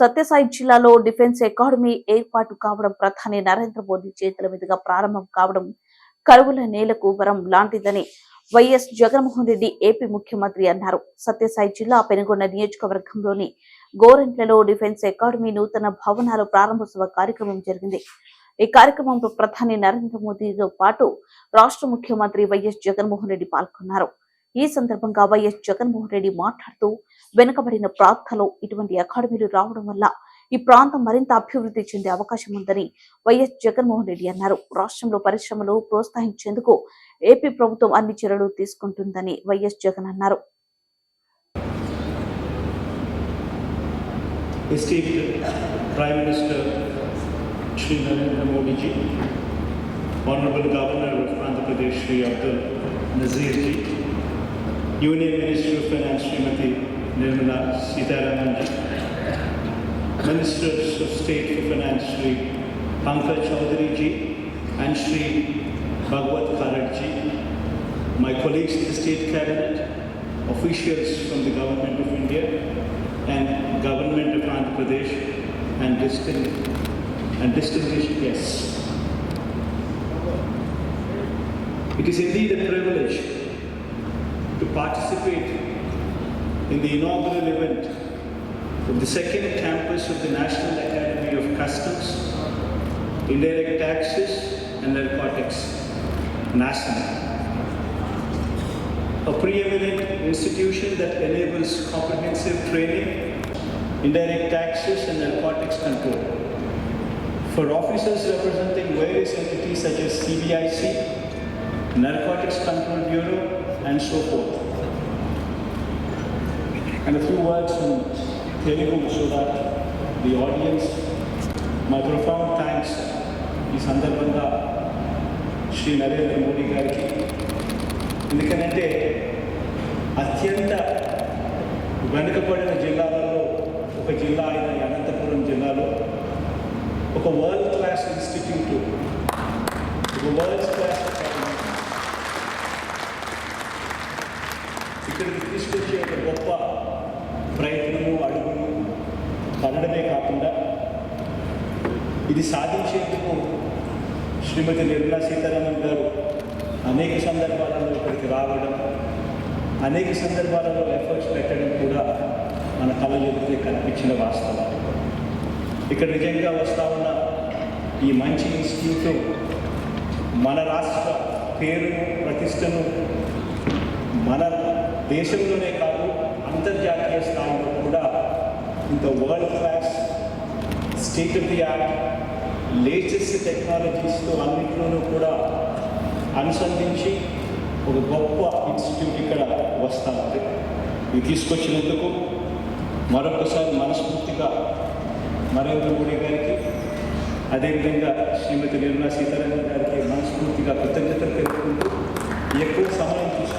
సత్యసాయి జిల్లాలో defence academy ఏర్పాటు కావడం ప్రధాని నరేంద్ర మోదీ చేతుల మీదుగా ప్రారంభం కావడం కరువుల నేలకు వరం లాంటిదని వైఎస్ జగన్మోహన్ రెడ్డి ఏపీ ముఖ్యమంత్రి అన్నారు. సత్యసాయి జిల్లా పెనుగొండ నియోజకవర్గంలోని గోరెంట్లలో డిఫెన్స్ అకాడమీ నూతన భవనాలు ప్రారంభోత్సవ కార్యక్రమం జరిగింది. ఈ కార్యక్రమంలో ప్రధాని నరేంద్ర మోదీతో పాటు రాష్ట్ర ముఖ్యమంత్రి వైఎస్ జగన్మోహన్ రెడ్డి పాల్గొన్నారు. ఈ సందర్భంగా వైఎస్ జగన్మోహన్ రెడ్డి మాట్లాడుతూ వెనుకబడిన ప్రాంతాల్లో ఇటువంటి అకాడమీలు రావడం వల్ల ఈ ప్రాంతం మరింత అభివృద్ధి చెందే అవకాశం ఉందని వైఎస్ జగన్మోహన్ రెడ్డి అన్నారు. రాష్ట్రంలో పరిశ్రమలు ప్రోత్సహించేందుకు ఏపీ ప్రభుత్వం అన్ని చర్యలు తీసుకుంటుందని వైఎస్ జగన్ అన్నారు. Prime Minister Shri Narendra Modi ji, Honorable Governor of Andhra Pradesh Shri Abdul Nazir ji, Union Minister of Finance Nirmala Sitaraman ji, Ministers of State for Finance Shri Pankaj Chaudhary ji and Shri Bhagwat Kharad ji, my colleagues in the State Cabinet, officials from the Government of India and Government of Andhra Pradesh and distinguished, and distinguished guests. It is indeed a privilege to participate in the inaugural event of the second campus of the National Academy of Customs, Indirect Taxes and Narcotics, NASNA a preeminent institution that enables comprehensive training, in indirect taxes, and narcotics control. For officers representing various entities such as CBIC, Narcotics Control Bureau, and so forth. And a few words in Telugu so that the audience, my profound thanks ఈ సందర్భంగా శ్రీ నరేంద్ర మోడీ గారికి ఎందుకనంటే అత్యంత వెనుకబడిన జిల్లాలలో ఒక జిల్లా అయిన అనంతపురం జిల్లాలో ఒక వరల్డ్ క్లాస్ ఇన్స్టిట్యూట్ ఒక వరల్డ్ క్లాస్ అకాడమీ ఇక్కడికి తీసుకొచ్చే ఒక గొప్ప ప్రయత్నము అడుగులు పడడమే కాకుండా ఇది సాధించేందుకు శ్రీమతి నిర్మలా సీతారామన్ గారు అనేక సందర్భాలలో ఇక్కడికి రావడం అనేక సందర్భాలలో ఎఫర్ట్స్ పెట్టడం కూడా మన కళ చెబితే కనిపించిన వాస్తవం. ఇక్కడ నిజంగా వస్తా ఉన్న ఈ మంచి ఇన్స్టిట్యూట్ మన రాష్ట్ర పేరును ప్రతిష్టను మన దేశంలోనే కాదు అంతర్జాతీయ స్థాయిలో కూడా ఇంత world class state of the art latest టెక్నాలజీస్తో అన్నింటిలోనూ కూడా అనుసంధించి ఒక గొప్ప ఇన్స్టిట్యూట్ ఇక్కడ వస్తా ఉంది ఇది తీసుకొచ్చినందుకు మరొకసారి మనస్ఫూర్తిగా నరేంద్ర మోడీ గారికి అదేవిధంగా శ్రీమతి నిర్మలా సీతారామన్ గారికి మనస్ఫూర్తిగా కృతజ్ఞతలు తెలుపుకుంటూ ఎక్కువ సమయం తీసుకుంటూ